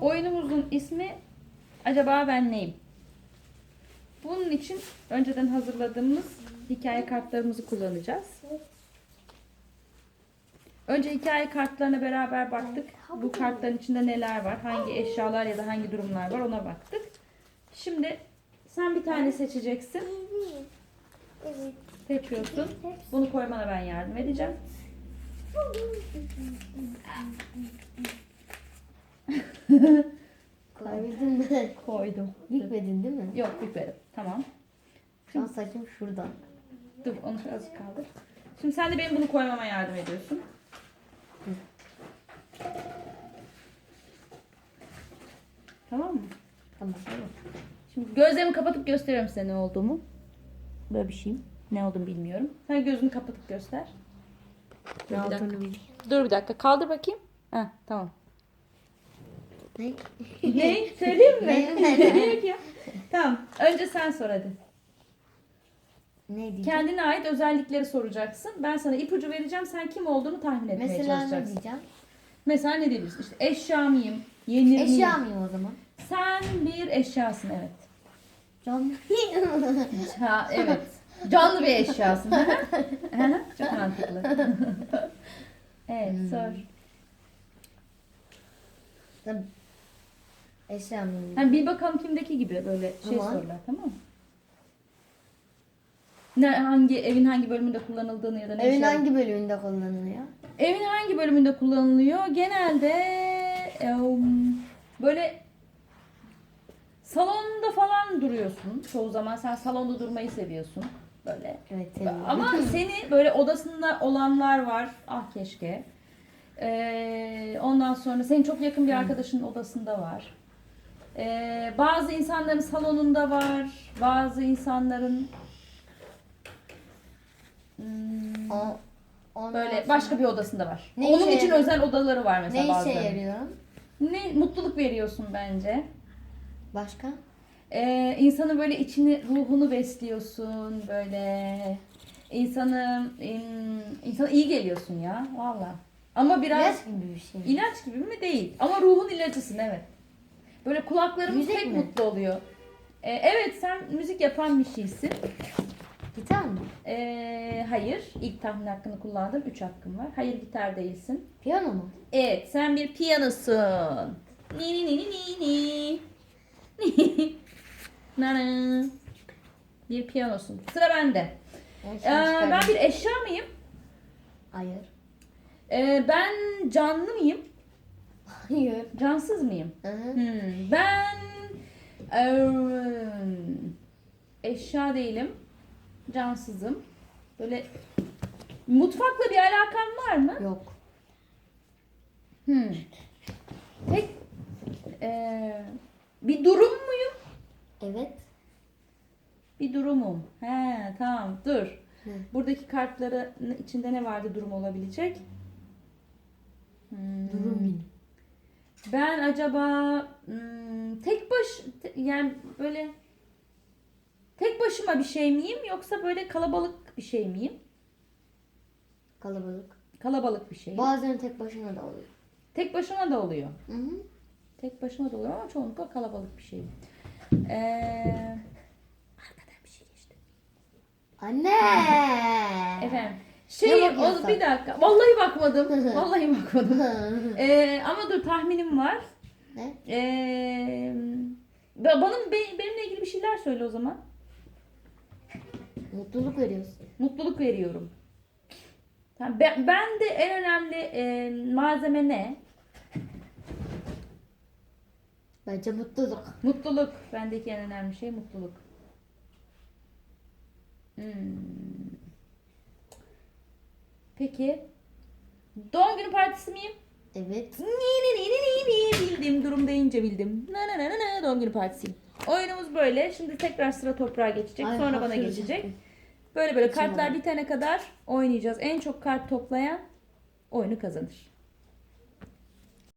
Oyunumuzun ismi Acaba Ben Neyim? Bunun için önceden hazırladığımız hikaye kartlarımızı kullanacağız. Önce hikaye kartlarına beraber baktık. Bu kartların içinde neler var, hangi eşyalar ya da hangi durumlar var ona baktık. Şimdi sen bir tane seçeceksin. Seçiyorsun. Bunu koymana ben yardım edeceğim. Koybildin mi? Koydum. Bükmedin değil mi? Yok bitmedi. Tamam. Şu an saçım şurada. Dur onu azıcık kaldır. Şimdi sen de benim bunu koymama yardım ediyorsun. Tamam mı? Tamam. Şimdi gözlerimi kapatıp gösteriyorum size ne olduğumu. Böyle bir şeyim. Ne olduğunu bilmiyorum. Sen gözünü kapatıp göster. Dur bir dakika. Dur bir dakika. Kaldır bakayım. Heh, tamam. Ne? ne? Söyleyeyim mi? Ne? Yok ya. Tamam. Önce sen sor hadi. Ne diyeceğim? Kendine ait özellikleri soracaksın. Ben sana ipucu vereceğim. Sen kim olduğunu tahmin etmeye Mesela ne çalışacaksın. diyeceğim? Mesela ne diyebilirsin? İşte eşya mıyım? Yenir Eşya miyim? mıyım o zaman? Sen bir eşyasın evet. Canlı. Ha, evet. Canlı bir eşyasın. Hı hı. Çok mantıklı. evet sor. Eşya? Hani bir bakalım kimdeki gibi böyle şey Tamam. sorular tamam mı? Ne, hangi evin hangi bölümünde kullanıldığını ya da ne Evin şey- hangi bölümünde kullanılıyor? Evin hangi bölümünde kullanılıyor? Genelde em, böyle salonda falan duruyorsun. Çoğu zaman sen salonda durmayı seviyorsun. Böyle. Evet seviyorum. Ama seni böyle odasında olanlar var. Ah keşke. Ee, ondan sonra senin çok yakın bir arkadaşının odasında var. Ee, bazı insanların salonunda var. Bazı insanların hmm, O, ondan Böyle sonra- başka bir odasında var. Ne Onun işe için yarıyor? özel odaları var mesela Ne işe bazılarının. yarıyorum? Ne mutluluk veriyorsun bence. Başka? Ee, insanın böyle içini, ruhunu besliyorsun böyle. İnsanı, in- insana iyi geliyorsun ya valla. Ama biraz İlaç gibi bir şey. ilaç gibi mi değil. Ama ruhun ilacısın evet. Böyle kulaklarımız Müzik pek mi? mutlu oluyor. Ee, evet sen müzik yapan bir şeysin. Gitar mı? Ee, hayır. İlk tahmin hakkını kullandım. 3 hakkım var. Hayır gitar değilsin. Piyano mu? Evet, sen bir piyanosun. Ni ni ni ni ni ni. Nana. Bir piyanosun. Sıra bende. Ben Ee, ben bir eşya mıyım? Hayır. Ee, ben canlı mıyım? Hayır. Cansız mıyım? Hı hı. Hmm, ben eee, eşya değilim. Cansızım. Böyle mutfakla bir alakam var mı? Yok. Hmm. Tek eee, bir durum muyum? Evet. Bir durumum. He tamam dur. Hı. Buradaki kartların içinde ne vardı durum olabilecek? Hmm. Durum benim. Ben acaba hmm, tek baş te- yani böyle tek başıma bir şey miyim yoksa böyle kalabalık bir şey miyim? Kalabalık. Kalabalık bir şey. Bazen tek başına da oluyor. Tek başıma da oluyor. Hı hı. Tek başıma da oluyor ama çoğunlukla kalabalık bir şey. Ee, arkadan bir şey geçti. Anne. Efendim. Ne Şey, bakıyorsun? o, bir dakika. Vallahi bakmadım. Vallahi bakmadım. Ee, ama dur tahminim var. ne? Ee, ba- bana be- benimle ilgili bir şeyler söyle o zaman. Mutluluk veriyorsun. Mutluluk veriyorum. Tamam, ben, ben de en önemli e, malzeme ne? Bence mutluluk. Mutluluk. Bendeki en önemli şey mutluluk. Hmm. Peki. Doğum günü partisi miyim? Evet. Ni ni ni ni ni bildim. Durum deyince bildim. Na na na na na doğum günü partisiyim. Oyunumuz böyle. Şimdi tekrar sıra toprağa geçecek. Ay, Sonra bana geçecek. Böyle böyle kartlar bitene kadar oynayacağız. En çok kart toplayan oyunu kazanır.